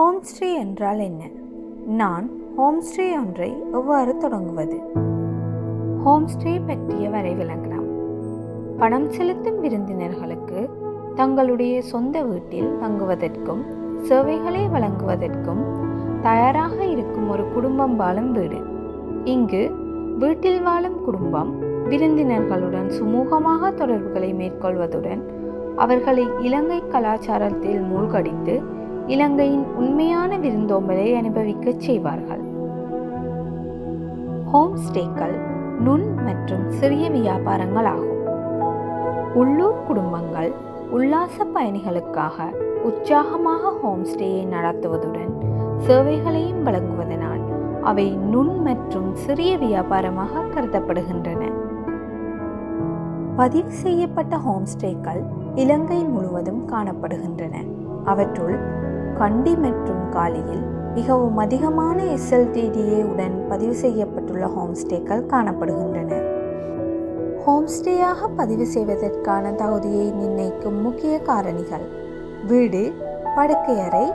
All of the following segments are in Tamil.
ஹோம்ஸ்டே என்றால் என்ன? நான் ஹோம்ஸ்டே ஒன்றை எவ்வாறு தொடங்குவது? ஹோம்ஸ்டே பற்றிய வரைவிலக்கணம் பணம் செலுத்தும் விருந்தினர்களுக்கு தங்களுடைய சொந்த வீட்டில் தங்குவதற்கும் சேவைகளை வழங்குவதற்கும் தயாராக இருக்கும் ஒரு குடும்பம் வாழும் வீடு. இங்கு வீட்டில் வாழும் குடும்பம் விருந்தினர்களுடன் சுமூகமாக தொடர்புகளை மேற்கொள்வதுடன் அவர்களை இலங்கை கலாச்சாரத்தில் மூழ்கடித்து இலங்கையின் உண்மையான விருந்தோம்பலை அனுபவிக்கச் செய்வார்கள். ஹோம் ஸ்டேக்கள் நுண் மற்றும் சிறிய வியாபாரங்கள் ஆகும் உள்ளூர் குடும்பங்கள் உல்லாச பயணிகளுக்காக உற்சாகமாக ஹோம் ஸ்டேயை நடத்துவதுடன் சேவைகளையும் வழங்குவதனால் அவை நுண் மற்றும் சிறிய வியாபாரமாக கருதப்படுகின்றன. பதிவு செய்யப்பட்ட ஹோம் ஸ்டேக்கள் இலங்கை முழுவதும் காணப்படுகின்றன. அவற்றுள் கண்டி மற்றும் காலியில் மிகவும் அதிகமான எஸ்எல்டிடிஏ உடன் பதிவு செய்யப்பட்டுள்ள ஹோம் ஸ்டேக்கள் காணப்படுகின்றன. ஹோம்ஸ்டேயாக பதிவு செய்வதற்கான தகுதியை நிர்ணயிக்கும் முக்கிய காரணிகள் வீடு படுக்கையறை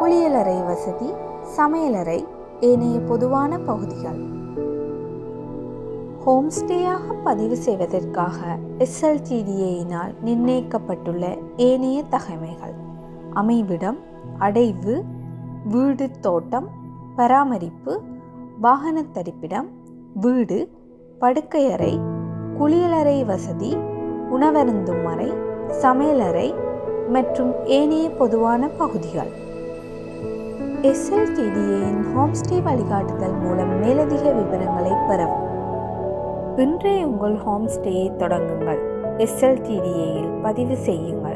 குளியலறை வசதி சமையலறை ஏனைய பொதுவான பகுதிகள். ஹோம் ஸ்டேயாக பதிவு செய்வதற்காக எஸ்எல்டிடிஏயினால் நிர்ணயிக்கப்பட்டுள்ள ஏனைய தகமைகள் அமைவிடம் அடைவு வீடு தோட்டம் பராமரிப்பு வாகன தரிப்பிடம் வீடு படுக்கையறை குளியலறை வசதி உணவருந்தும் அறை சமையலறை மற்றும் ஏனைய பொதுவான பகுதிகள். எஸ்எல்டிடிஏயின் ஹோம்ஸ்டே வழிகாட்டுதல் மூலம் மேலதிக விவரங்களை பெறவும். இன்றைய உங்கள் ஹோம்ஸ்டேயை தொடங்குங்கள். எஸ்எல்டிடிஏயில் பதிவு செய்யுங்கள்.